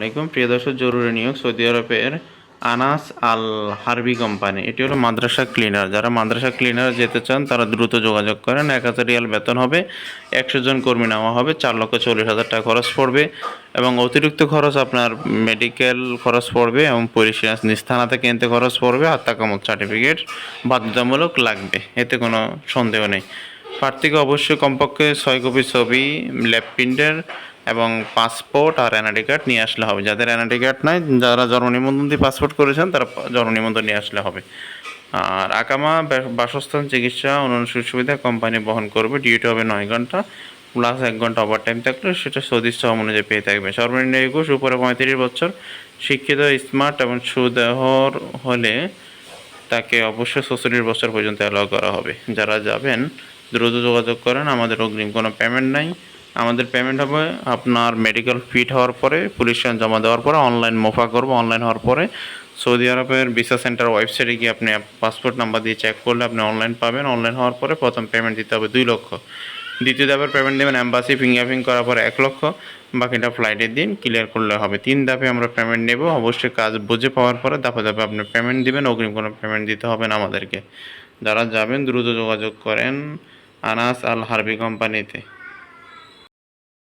আলাইকুম। প্রিয় দর্শক, জরুরি নিয়োগ সৌদি আরবের আনাস আল হারবি কোম্পানি। এটি হলো মাদ্রাসা ক্লিনার। যারা মাদ্রাসা ক্লিনার যেতে চান, তারা দ্রুত যোগাযোগ করেন। এক হাজার রিয়াল বেতন হবে, একশো জন কর্মী নেওয়া হবে, চার লক্ষ চল্লিশ হাজার টাকা খরচ পড়বে এবং অতিরিক্ত খরচ আপনার মেডিকেল খরচ পড়বে এবং নিজ থানা থেকে এনতে খরচ পড়বে আর তাকামত সার্টিফিকেট বাধ্যতামূলক লাগবে। এতে কোনো সন্দেহ নেই। প্রার্থীকে অবশ্যই কমপক্ষে ছয় কপি ছবি ল্যাব প্রিন্টার এবং পাসপোর্ট আর এনআইডি কার্ড নিয়ে আসলে হবে। যাদের এনআইডি কার্ড নাই, যারা জন্ম নিবন্ধন দিয়ে পাসপোর্ট করেছেন, তারা জন্ম নিবন্ধন নিয়ে আসলে হবে। আর আকামা বাসস্থান, চিকিৎসা অন্যান্য সুযোগ সুবিধা কোম্পানি বহন করবে। ডিউটি হবে নয় ঘণ্টা। প্লাস এক ঘণ্টা ওভার টাইম থাকলে সেটা সদিচ্ছ অনুযায়ী পেয়ে থাকবে। সর্বনিম্ন একুশ, উপরে পঁয়ত্রিশ বছর। শিক্ষিত স্মার্ট এবং সুদেহর হলে তাকে অবশ্যই ছচল্লিশ বছর পর্যন্ত অ্যালাউ করা হবে। যারা যাবেন, দ্রুত যোগাযোগ করেন। আমাদের অগ্রিম কোনো পেমেন্ট নাই। আমাদের পেমেন্ট হবে। আপনার মেডিকেল ফিট হওয়ার পরে পুলিশ জমা দেওয়ার পরে অনলাইন মোফা করব অনলাইন হওয়ার পরে। সৌদি আরবের ভিসা সেন্টার ওয়েবসাইটে গিয়ে আপনি পাসপোর্ট নাম্বার দিয়ে চেক করলে আপনি অনলাইন পাবেন। অনলাইন হওয়ার পরে প্রথম পেমেন্ট দিতে হবে দুই লক্ষ। দ্বিতীয় ধাপের পেমেন্ট দেবেন অ্যাম্বাসি ফিঙ্গারপ্রিন্ট করার পরে এক লক্ষ। বাকিটা ফ্লাইটের দিন ক্লিয়ার করলে হবে। তিন ধাপে আমরা পেমেন্ট নেব। অবশ্যই কাজ বুঝে পাওয়ার পরে ধাপে ধাপে আপনি পেমেন্ট দিবেন। অগ্রিম কোনো পেমেন্ট দিতে হবে না আমাদেরকে। যারা যাবেন, দ্রুত যোগাযোগ করেন। আনাস আল হারবি কোম্পানিতে।